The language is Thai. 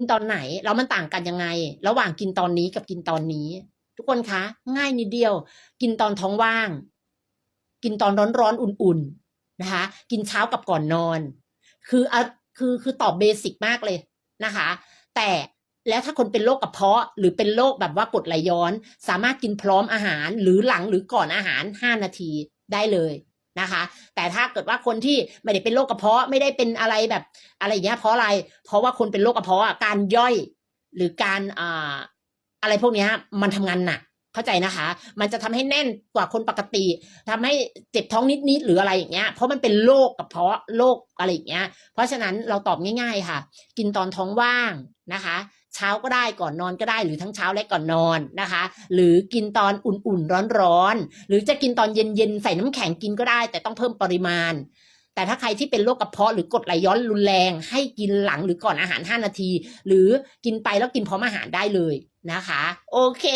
กินตอนไหนแล้วมันต่างกันยังไง ระหว่างกินตอนนี้กับกินตอนนี้ ทุกคนคะ ง่ายนิดเดียว กินตอนท้องว่าง กินตอนร้อนๆอุ่นๆนะคะ กินเช้ากับก่อนนอน คืออะคือคือตอบเบสิกมากเลยนะคะ แต่แล้วถ้าคนเป็นโรคกระเพาะ หรือเป็นโรคแบบว่ากดไหลย้อน สามารถกินพร้อมอาหารหรือหลังหรือก่อนอาหาร 5 นาทีได้เลย นะคะ แต่ถ้าเกิดว่าคนที่ไม่ได้เป็นโรคกระเพาะไม่ได้เป็นอะไรแบบอะไรอย่างเงี้ยเพราะอะไร เพราะว่าคนเป็นโรคกระเพาะการย่อยหรือการอ่าอะไรพวกเนี้ยมันทำงานหนักเข้าใจนะคะ มันจะทำให้แน่นกว่าคนปกติทำให้เจ็บท้องนิดๆหรืออะไรอย่างเงี้ย เพราะมันเป็นโรคกระเพาะโรคอะไรอย่างเงี้ย เพราะฉะนั้นเราตอบง่าย ๆ ค่ะ กินตอนท้องว่างนะคะ เช้าก็ได้ก่อนนอนก็ได้หรือทั้งเช้าและก่อนนอนนะคะ หรือกินตอนอุ่นๆร้อนๆหรือจะกินตอนเย็นๆใส่น้ำแข็งกินก็ได้ แต่ต้องเพิ่มปริมาณ แต่ถ้าใครที่เป็นโรคกระเพาะหรือกรดไหลย้อนรุนแรง ให้กินหลังหรือก่อนอาหาร 5 นาที หรือกินไปแล้วกินพร้อมอาหารได้เลยนะคะ โอเค